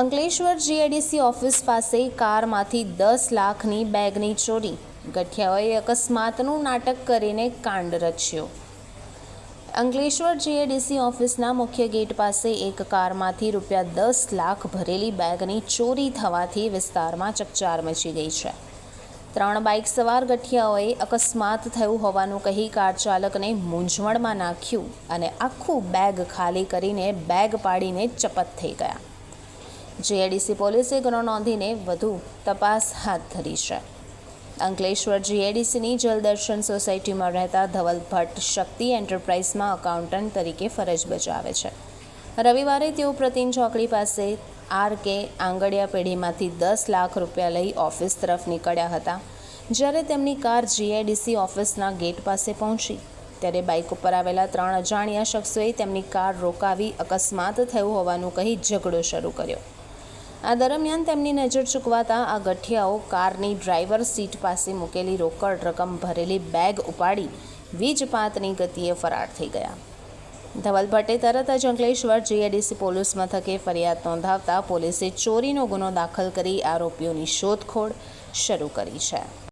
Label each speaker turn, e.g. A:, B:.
A: Ankleshwar GIDC office પાસે કારમાંથી દસ લાખની બેગની ચોરી. ગઠિયાઓએ અકસ્માતનું નાટક કરીને કાંડ રચ્યો. અંકલેશ્વર જીએડીસી ઓફિસના મુખ્ય ગેટ પાસે એક કારમાંથી રૂપિયા દસ લાખ ભરેલી બેગની ચોરી થવાથી વિસ્તારમાં ચકચાર મચી ગઈ છે. ત્રણ બાઇક સવાર ગઠિયાઓએ અકસ્માત થયું હોવાનું કહી કાર ચાલકને મૂંઝવણમાં નાખ્યું અને આખું બેગ ખાલી કરીને બેગ પાડીને ચપત થઈ ગયા. જીઆઈડીસી પોલીસે ગુનો નોંધીને વધુ તપાસ હાથ ધરી છે. અંકલેશ્વર જીઆઈડીસીની જલદર્શન સોસાયટીમાં રહેતા ધવલ ભટ્ટ શક્તિ એન્ટરપ્રાઇઝમાં અકાઉન્ટન્ટ તરીકે ફરજ બજાવે છે. રવિવારે તેઓ પ્રતિન ચોકડી પાસે આર કે આંગડિયા પેઢીમાંથી દસ લાખ રૂપિયા લઈ ઓફિસ તરફ નીકળ્યા હતા. જ્યારે તેમની કાર જીઆઈડીસી ઓફિસના ગેટ પાસે પહોંચી. ત્યારે બાઇક ઉપર આવેલા ત્રણ અજાણ્યા શખ્સોએ તેમની કાર રોકાવી અકસ્માત થયું હોવાનું કહી ઝઘડો શરૂ કર્યો. આ દરમિયાન તેમની નજર ચૂકવાતા આ ગઠિયાઓ કારની ડ્રાઈવર સીટ પાસે મૂકેલી રોકડ રકમ ભરેલી બેગ ઉપાડી વીજપાતની ગતિએ ફરાર થઈ ગયા. ધવલ ભટ્ટે તરત જ અંકલેશ્વર જીઆઈડીસી પોલીસ મથકે ફરિયાદ નોંધાવતા પોલીસે ચોરીનો ગુનો દાખલ કરી આરોપીઓની શોધખોળ શરૂ કરી છે.